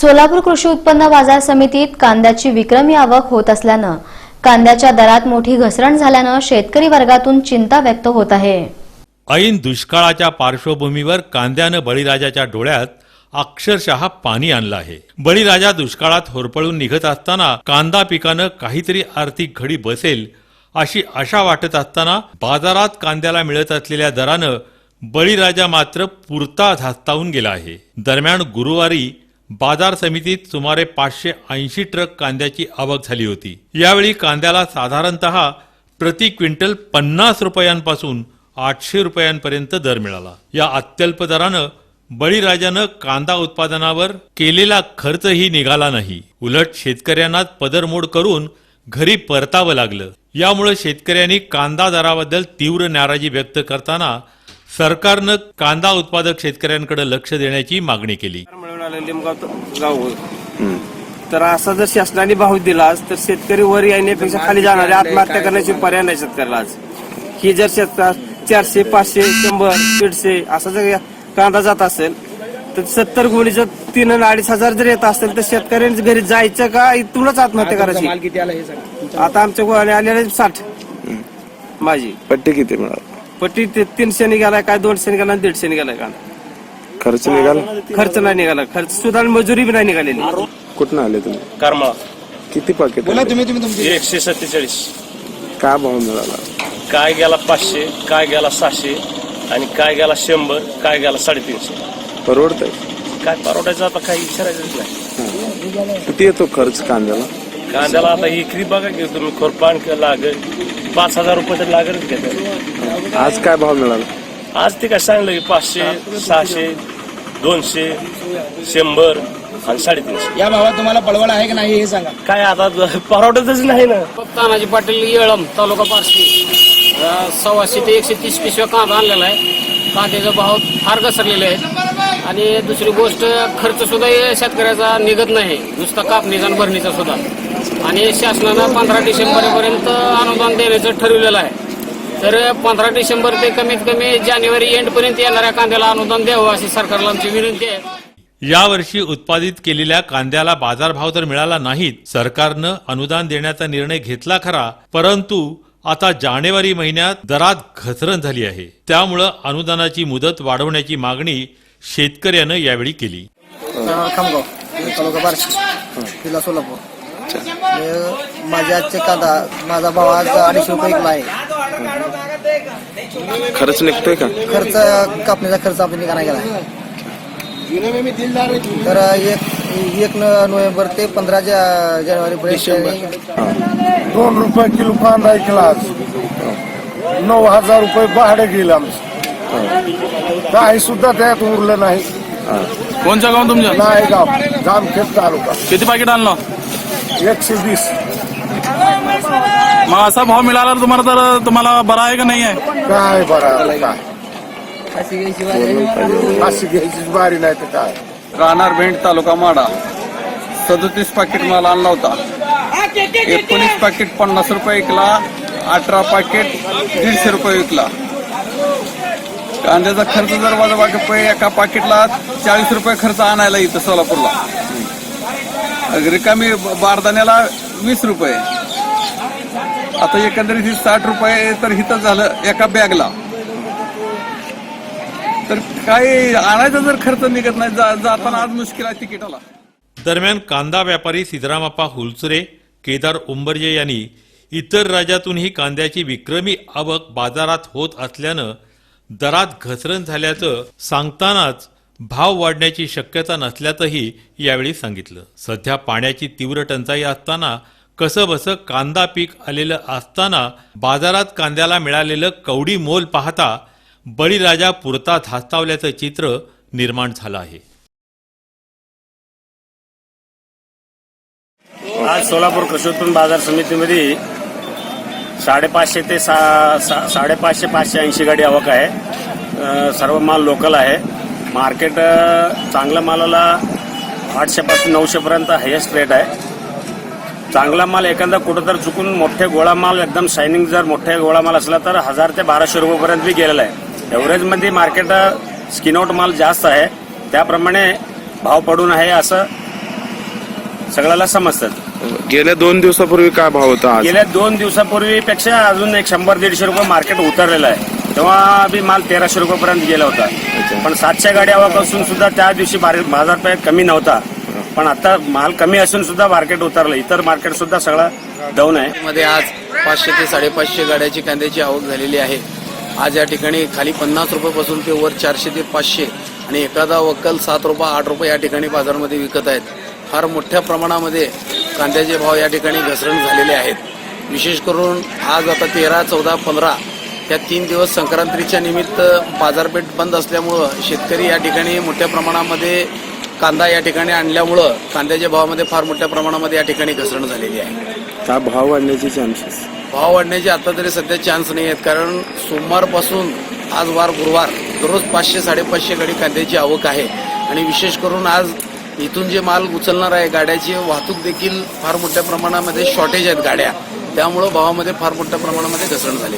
सोलापूर कृषी उत्पन्न बाजार समितीत कांद्याची विक्रमी आवक होत असल्यानं कांद्याच्या दरात मोठी घसरण झाल्यानं शेतकरी वर्गातून चिंता व्यक्त होत आहे. ऐन दुष्काळाच्या पार्श्वभूमीवर कांद्यानं बळीराजाच्या डोळ्यात अक्षरशः पाणी आणलं आहे. बळीराजा दुष्काळात होरपळून निघत असताना कांदा पिकानं काहीतरी आर्थिक घडी बसेल अशी आशा वाटत असताना बाजारात कांद्याला मिळत असलेल्या दरानं बळीराजा मात्र पुरता धास्तावून गेला आहे. दरम्यान गुरुवारी बाजार समितीत सुमारे पाचशे ऐंशी ट्रक कांद्याची आवक झाली होती. यावेळी कांद्याला साधारणतः प्रति क्विंटल पन्नास रुपयांपासून आठशे रुपयांपर्यंत दर मिळाला. या अत्यल्प दरानं बळीराजानं कांदा उत्पादनावर केलेला खर्चही निघाला नाही. उलट शेतकऱ्यांना पदरमोड करून घरी परतावं लागलं. यामुळे शेतकऱ्यांनी कांदा दराबद्दल तीव्र नाराजी व्यक्त करताना सरकारनं कांदा उत्पादक शेतकऱ्यांकडे लक्ष देण्याची मागणी केली. आलं लिमगाव गाव होय. तर असा जर शासनाने भाव दिला तर शेतकरी वर येण्यापेक्षा खाली जाणारे आत्महत्या करण्याची पर्याय नाही शेतकऱ्याला आज. ही जर शेतकऱ्या चारशे पाचशे शंभर दीडशे असा जर कांदा जात असेल तर सत्तर गुणीचं तीन आणि अडीच हजार जर येत असेल तर शेतकऱ्यांनी घरी जायचं का? इथूनच आत्महत्या करायची. किती आला हे सांग. आता आमच्या गोवाने आलेले साठ. माझी. पट्टी किती मिळाला? पट्टी तीनशे निघालाय काय? दोनशे निघाला दीडशे निघालाय का खर्च निघाला? खर्च नाही निघाला. खर्च सुद्धा आणि मजुरी बी नाही निघालेली. कुठनं आले तुम्ही? करमाळा किती पाकिट बोला तुम्ही तुम्ही तुमची एकशे सत्तेचाळीस. काय भाव मिळाला? काय गेला पाचशे काय गेला सहाशे आणि काय गेला शंभर काय गेला साडेतीनशे. परवडतंय? काय परवडायचं आता काही विचारायचंच नाही. किती येतो खर्च कांद्याला? कांद्याला आता इकरी बघा की तुम्ही खोरपाण लागेल पाच हजार रुपये तर लागेलच घेतात आज काय भाव मिळाला? आज ते काय सांगलं की पाचशे सहाशे दोनशे शंभर आणि साडेतीनशे. या भावात तुम्हाला पळवळ आहे की नाही हे सांगा. काय आता परवडतच नाही ना. तानाजी पाटील येळम तालुका बार्शी अं, सव्वाशे ते एकशे तीस पिशव्या कांदा आणलेला आहे. कांद्याचे भाव फार घसरलेले आहेत. आणि दुसरी गोष्ट खर्च सुद्धा हे शेतकऱ्याचा निघत नाही. नुसता कापणीचा आणि भरणीचा सुद्धा. आणि शासनानं पंधरा डिसेंबरपर्यंत अनुदान देण्याचं ठरवलेलं आहे. तर पंधरा डिसेंबर ते कमीत कमी जानेवारी एंड पर्यंत येणाऱ्या कांद्याला अनुदान द्यावं अशी सरकारला आमची विनंती आहे. यावर्षी उत्पादित केलेल्या कांद्याला बाजारभाव तर मिळाला नाहीत. सरकारनं अनुदान देण्याचा निर्णय घेतला खरा परंतु आता जानेवारी महिन्यात दरात घसरण झाली आहे. त्यामुळं अनुदानाची मुदत वाढवण्याची मागणी शेतकऱ्यानं यावेळी केली. सोलापूर. हे माझ्या आजचे कांदा माझा भाव आज अडीचशे रुपये आहे. खर्च निघतोय का? खर्च कापणीचा खर्च आपण निघाला गेला. तर एक एक न- नोव्हेंबर ते पंधरा जानेवारी पर्यंत दोन रुपये किलो कांदा ऐकला आज. नऊ हजार रुपये भाडे गेलं आमचं. काही सुद्धा त्यात उरलं नाही. कोणच्या गाव तुमच्या नाही गाव जामखेड तालुका. किती पाकिट आणलं? एकशे वीस. मग असा भाव मिळाला तर तुम्हाला तर तुम्हाला बरा आहे का नाही आहे? काय बरं काय? नाही तर काय? राहणार भेंड तालुका माडा. सदतीस पाकिट माल आणला होता. एकोणीस पाकिट पन्नास रुपये विकला. अठरा पाकिट दीडशे रुपये विकला. कांद्याचा खर्च जर वजाबाकी रुपये एका पाकिटला चाळीस रुपये खर्च आणायला इथं सोलापूरला. रिकामी बारदाण्याला वीस रुपये. आता एकंदरीत ही साठ रुपये तर हिथं झालं एका बॅगला. तर काही आणायचा जर खर्च निघत नाही जाताना आज मुश्किल आहे तिकिटाला. दरम्यान कांदा व्यापारी सिद्धरामप्पा हुलचुरे केदार उंबरजे यांनी इतर राज्यातूनही कांद्याची विक्रमी आवक बाजारात होत असल्यानं दरात घसरण झाल्याचं सांगतानाच भाव वाढण्याची शक्यता नसल्याचंही यावेळी सांगितलं. सध्या पाण्याची तीव्र टंचाई असताना कसंबसं कांदा पीक आलेलं असताना बाजारात कांद्याला मिळालेलं कवडी मोल पाहता बळीराजा पुरता धास्तावल्याचं चित्र निर्माण झालं आहे. आज सोलापूर कृषी उत्पन्न बाजार समितीमध्ये साडेपाचशे ते सा सा- साडेपाचशे पाचशे ऐंशी गाडी आवक आहे. सर्व माल लोकल आहे. मार्केट चांगल्या मालाला आठशेपासून नऊशेपर्यंत हायेस्ट रेट आहे. चांगला माल एखादा कुठं तर चुकून मोठे गोळा माल एकदम शायनिंग जर मोठे गोळा माल असला तर हजार ते बाराशे रुपयेपर्यंत बी गेलेला आहे. एव्हरेजमध्ये मार्केट स्किन आउट माल जास्त आहे. त्याप्रमाणे भाव पडून आहे असं सगळ्याला समजतात गेल्या दोन दिवसापूर्वी काय भाव होता गेल्या दोन दिवसापूर्वीपेक्षा अजून एक शंभर दीडशे रुपये मार्केट उतरलेलं आहे. तेव्हा बी माल तेराशे रुपयेपर्यंत गेला होता. पण सातशे गाडी आवक असून सुद्धा त्या दिवशी बाजारपेठ कमी नव्हता. पण आता माल कमी असून सुद्धा मार्केट उतरलं. इतर मार्केट सुद्धा सगळं डाऊन आहे. मध्ये आज पाचशे ते साडेपाचशे गाड्याची कांद्याची आवक झालेली आहे. आज या ठिकाणी खाली पन्नास रुपयापासून ते वर चारशे ते पाचशे आणि एखादा वक्कल सात रुपये आठ रुपये या ठिकाणी बाजारामध्ये विकत आहेत. फार मोठ्या प्रमाणामध्ये कांद्याचे भाव या ठिकाणी घसरण झालेले आहेत. विशेष करून आज आता तेरा चौदा पंधरा या तीन दिवस संक्रांतीच्या निमित्त बाजारपेठ बंद असल्यामुळं शेतकरी या ठिकाणी मोठ्या प्रमाणामध्ये कांदा या ठिकाणी आणल्यामुळं कांद्याच्या भावामध्ये फार मोठ्या प्रमाणामध्ये या ठिकाणी घसरण झालेली आहे. काय भाव वाढण्याचे चान्सेस भाव वाढण्याचे आता तरी सध्या चान्स नाही आहेत. कारण सोमवारपासून आज वार गुरुवार दररोज पाचशे साडेपाचशे गाडी कांद्याची आवक आहे. आणि विशेष करून आज इथून जे माल उचलणार आहे गाड्याची वाहतूक देखील फार मोठ्या प्रमाणामध्ये शॉर्टेज आहेत गाड्या. त्यामुळं भावामध्ये फार मोठ्या प्रमाणामध्ये घसरण आहे.